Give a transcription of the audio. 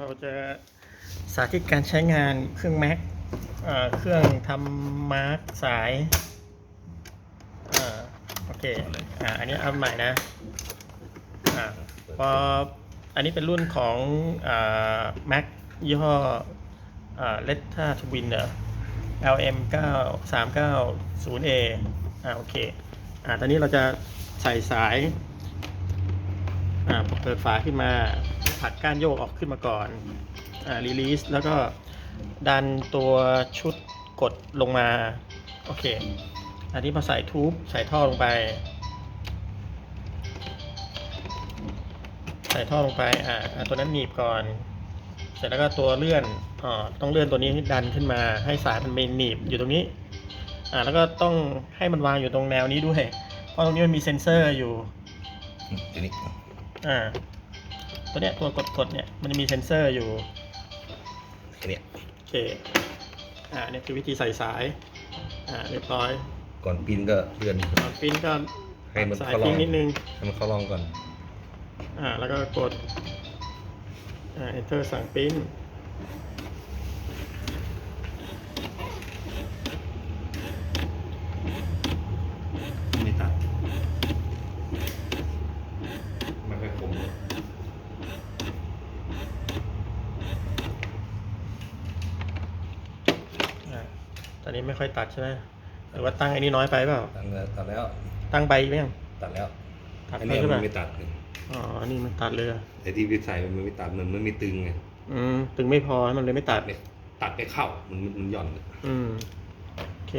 เราจะสาธิตการใช้งานเครื่อง Mac เอ่อเครื่องทำมาร์กสายอ่าโอเคอ่าอันนี้เอาใหม่นะอ่าพออันนี้เป็นรุ่นของอ่า Mac ยี่ห้ออ่า Letta Twin เหรอ LM 9 3 9 0 A อ่าโอเคอ่าตอนนี้เราจะใส่สายอ่าเปิดฝาขึ้นมา ผลักก้านโยกออกขึ้นมาก่อนอ่ารีลีสแล้วก็ดันตัวชุดกดลงมา โอเค อันนี้พอใส่ทูบใส่ท่อลงไป ใส่ท่อลงไป อ่าอ่าตัวนั้นหนีบก่อน เสร็จแล้วก็ตัวเลื่อนอ๋อต้องเลื่อนตัวนี้ให้ดันขึ้นมาให้สายมันเป็นหนีบอยู่ตรงนี้ อ่าแล้วก็ต้องให้มันวางอยู่ตรงแนวนี้ด้วย เพราะตรงนี้มันมีเซ็นเซอร์อยู่ทีนี้อ่า ตัวเนี้ยตัวกดกดเนี่ยมันจะมีเซ็นเซอร์อยู่แค่เนี้ยโอเคอ่าเนี่ยคือวิธีใส่สายอ่าเรียบร้อยก่อนปิ้นก็เลื่อนตอนปริ้นก็ให้มันสายเข้าลปอริ้งนนิดนึงให้มันเข้าลองก่อนอ่าแล้วก็กดอ่า enter สั่งปริ้น ไม่ตัดมันไม่คม อ่า ต อนนี้ไม่ค่อยตัดใช่ไหมหรือว่าตั้งไอ้นี่น้อยไปเปล่า ตัดแล้วตัดแล้วตั้งไปไหมยังตัดแล้วตัดอันไปนี้ใช่มัป่ะนไม่ตัดเลยอ๋อนี่มันตัดเลยอะไอ้ที่ไปใส่มันไม่ตัดมันไม่มีตึงไงอืมตึงไม่พอมันเลยไม่ตัดเนี่ยตัดไปเข้ามันมันหย่อน อืมโอเค